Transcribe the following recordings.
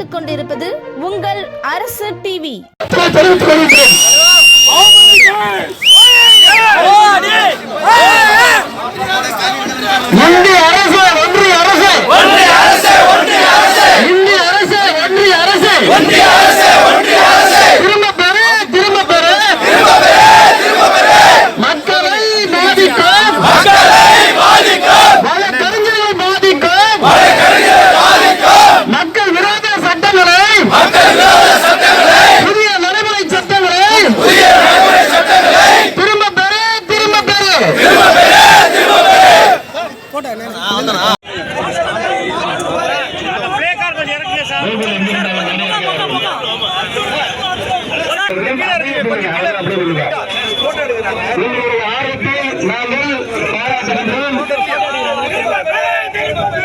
பார்த்துக் கொண்டிருப்பது உங்கள் அரசு டிவி இந்திய அரசு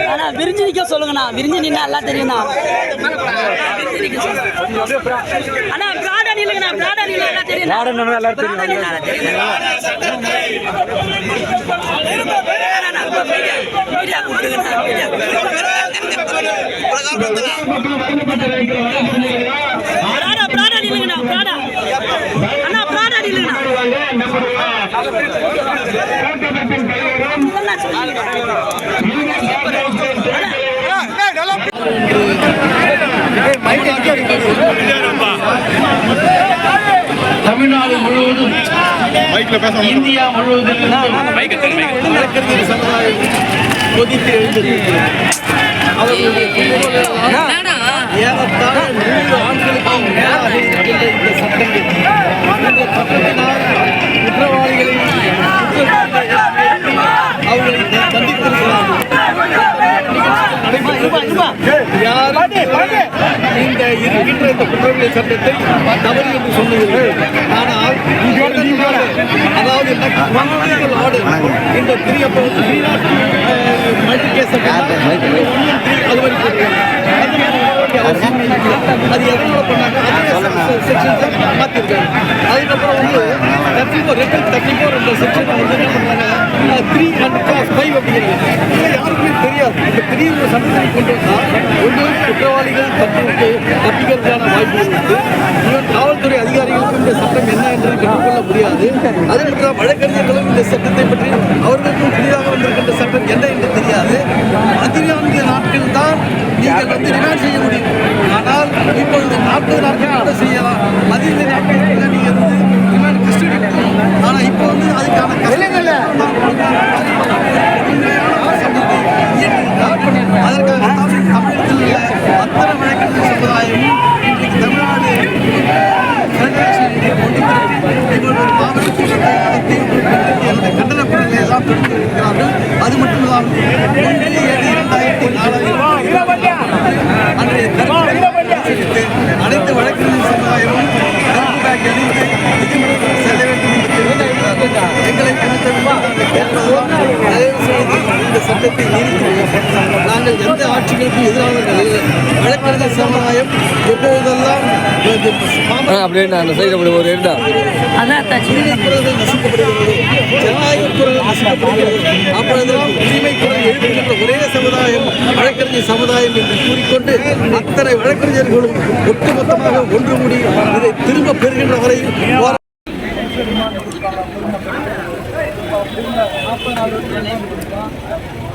அண்ணா விரிஞ்சு நிக்க சொல்லுங்கண்ணா விரிஞ்சு நின்னா எல்லாம் தெரியும்ண்ணா. அண்ணா பிராடா நில்லுங்கண்ணா பிராடா நில்லு எல்லாம் தெரியும் பிராடா எல்லாம் மீடியா மீடியா வழங்கப்பட்ட இருக்கிற வழக்கறிஞர்களா பிராடா பிராடா நில்லுங்கண்ணா பிராடா அண்ணா பிராடா நில்லுங்கண்ணா ஆடுவாங்க நம்முடைய கூட்டமைப்பின் தலைவரும் இதெல்லாம் சொல்லுங்க தமிழ்நாடு முழுவதும் இந்தியா முழுவதும் சமுதாயம் கொதித்து எழுந்திருக்கிறது அவர்களுடைய ஏறத்தாழ நூறு ஆண்டுகளுக்கு மேலாக இருக்கின்ற இந்த சட்டங்கள். இந்த சட்டத்தினால் குற்றவாளிகளை குற்றவாளிகளை அவர்களை தண்டித்திருக்கிறார்கள் யாரும் இந்த இருக்கின்ற இந்த குற்றவியல் சட்டத்தை தவறு என்று சொல்லுவீர்கள் ஆனால் அதாவது இந்த நாட் மல்டி கேஸ் அது வரைக்கும். அது எதனால பண்ணாங்க? அதே செக்ஷன் மாற்றிருக்காங்க அதுக்கப்புறம் வந்து தேர்ட்டி ஃபோர் ரெண்டு தேர்ட்டி ஃபோர் செக்ஷன் வந்து என்ன பண்ணாங்க த்ரீ அண்ட் கிளாஸ் ஃபைவ் அப்படிங்கிறது யாருக்குமே தெரியாது. இந்த த்ரீ சட்டத்தை கொண்டு இந்த சட்டத்தை நாங்கள் எந்த ஆட்சிகளுக்கும் எதிரானவர்கள் இல்லை வழக்கறிஞர் சமுதாயம் எப்போதெல்லாம் அப்படியே சைடு அப்படி ஒரு இருந்தா அதான் நசுக்கப்படுகிறது. ஜனநாயக குரல் நசுக்கப்படுகிறது. அப்பொழுதெல்லாம் உரிமை குரல் எழுப்புகின்ற ஒரே சமுதாயம் வழக்கறிஞர் சமுதாயம் என்று கூறிக்கொண்டு அத்தனை வழக்கறிஞர்களும் ஒட்டுமொத்தமாக ஒன்று கூடி இதை திரும்ப பெறுகின்ற வரை இதில் நாற்பது நாள் கொடுக்கலாம்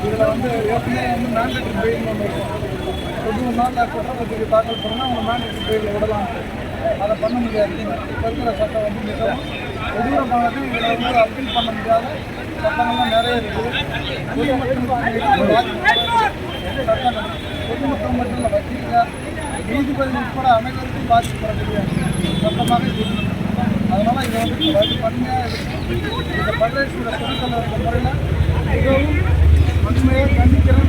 இதில் வந்து ஏற்கனவே வந்து மேண்டேட்டரி பெயில் ஒன்று இருக்கும் தொண்ணூறு நாளில் குற்றப்பத்திரிகை தாக்கல் பண்ணால் அவங்க மேண்டேட்டரி பெயில் விடலாம் அதை பண்ண முடியாது இப்போ இருக்கிற சட்டம் வந்து மிகவும் கொடூரமானது இதில் வந்து அப்பீல் பண்ண முடியாத சட்டங்கள்லாம் நிறைய இருக்குது பொதுமக்களுக்கு சட்டங்கள் பொதுமக்கள் மட்டும் இல்லை வக்கீல்கள் நீதிபதி உட்பட அனைவருக்கும் பாதிக்கப்படக்கூடிய சட்டமாக இது இருக்குது. அதனால இதை வந்து ரத்து பண்ணியாக இருக்கு இந்த பல்வேறு பொருட்கள் இருக்க முறையில் மிகவும் வன்மையாக கண்டிக்கிறோம்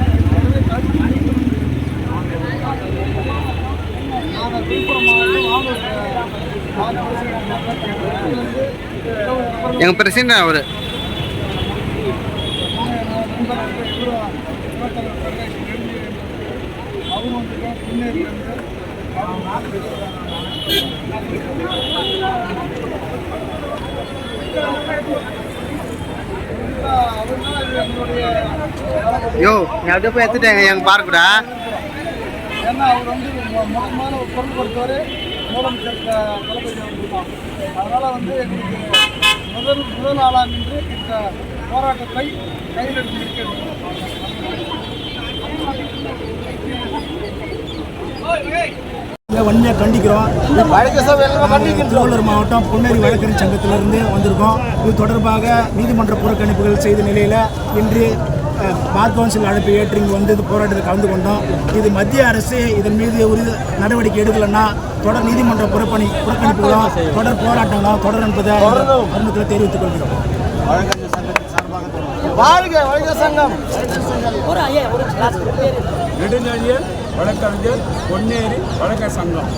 நாங்கள் விழுப்புரம் மாவட்டம் ஆலூர் மாவட்டத்திலிருந்து எங்க பிரசிடண்ட் அவரு. அவங்க யோ நீ அப்படியே போய் எடுத்துட்டேங்க எங்க பார்க்குடா ஏன்னா அவர் வந்து மு- ஒரு பொருள் பொறுத்தவரை முதலமைச்சர் சேர்க்க தளபதி அதனால் வந்து எங்களுக்கு முதல் முதல் ஆளாக நின்று இந்த போராட்டத்தை கையில் எடுத்து இருக்கிறது வன்மையாக கண்டிக்கிறோம். திருவள்ளூர் மாவட்டம் பொன்னேரி வழக்கறிஞர் சங்கத்திலிருந்து வந்திருக்கோம். இது தொடர்பாக நீதிமன்ற புறக்கணிப்புகள் செய்த நிலையில் இன்று பார் கவுன்சில் அழைப்பு ஏற்று இங்கு வந்து இது போராட்டத்தில் கலந்து கொண்டோம். இது மத்திய அரசு இதன் மீது உரிய நடவடிக்கை எடுக்கலைன்னா தொடர் நீதிமன்ற புறப்பணி புறக்கணிப்புகளும் தொடர் போராட்டங்களும் தொடர் என்பதை தருணத்தில் தெரிவித்துக் கொள்கிறோம். ஒரு ஐயா ஒரு கிளாஸ் பேர். நெடுஞ்செழியன். வழக்கறிஞர் பொன்னேரி வழக்க சங்கம்.